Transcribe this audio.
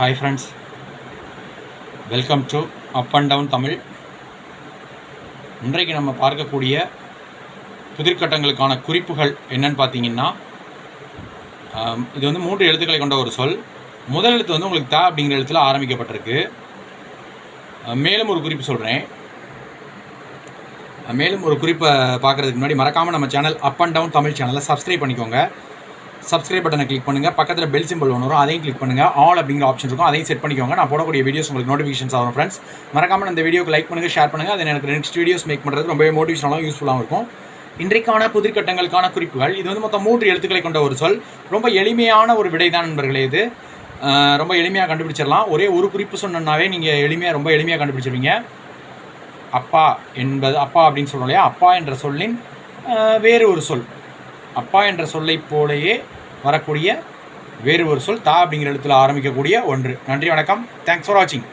Hi friends welcome to up and down Tamil இன்றைக்கு நம்ம பார்க்கக்கூடிய புதிர்கட்டங்களுக்கான குறிப்புகள் என்னன்னு பார்த்தீங்கன்னா இது வந்து மூன்று எழுத்துக்களை கொண்ட ஒரு சொல். முதல் எழுத்து வந்து உங்களுக்கு த அப்படிங்கிற எழுத்தில் ஆரம்பிக்கப்பட்டிருக்கு. மேலும் ஒரு குறிப்பு சொல்கிறேன் மேலும் ஒரு குறிப்பை பார்க்குறதுக்கு முன்னாடி மறக்காமல் நம்ம channel up and down Tamil சேனலை சப்ஸ்கிரைப் பண்ணிக்கோங்க. சப்ஸ்கிரைப் பட்டனை கிளிக் பண்ணுங்கள் பக்கத்தில் பெல் சிம்பிள் ஒன்று வரும் அதையும் கிளிக் பண்ணுங்கள் ஆல் அப்படிங்கிற ஆப்ஷன் இருக்கும். அதையும் செட் பண்ணிக்கோங்க. நான் போடக்கூடிய வீடியோஸ் உங்களுக்கு நோட்டிஃபிகேஷன்ஸ் ஆகும் ஃப்ரெண்ட்ஸ் மறக்காமல் இந்த வீடியோக்கு லைக் பண்ணுங்கள் ஷேர் பண்ணுங்கள் அது எனக்கு நெக்ஸ்ட் வீடியோஸ் மேக் பண்ணுறது ரொம்பவே மோட்டிவேஷனாகவும் யூஸ்ஃபுல்லாகவும் இருக்கும். இன்றைக்கான புதிர்கட்டங்களுக்கான குறிப்புகள். இது வந்து மொத்தம் மூன்று எழுத்துக்களை கொண்ட ஒரு சொல். ரொம்ப எளிமையான ஒரு விடை தான் நண்பர்களே இது. ரொம்ப எளிமையாக கண்டுபிடிச்சிடலாம். ஒரே ஒரு குறிப்பு சொன்னனாவே நீங்கள் எளிமையாக ரொம்ப எளிமையாக கண்டுபிடிச்சிருவீங்க. அப்பா என்பது அப்பா அப்படின்னு சொல்லணும் இல்லையா? அப்பா என்ற சொல்லின் வேறு ஒரு சொல். அப்பா என்ற சொல்லைப் போலயே வரக்கூடிய வேறு ஒரு சொல் தா அப்படிங்கிற எழுத்தில் ஆரம்பிக்கக்கூடிய ஒன்று. நன்றி வணக்கம். தேங்க்ஸ் ஃபார் வாட்சிங்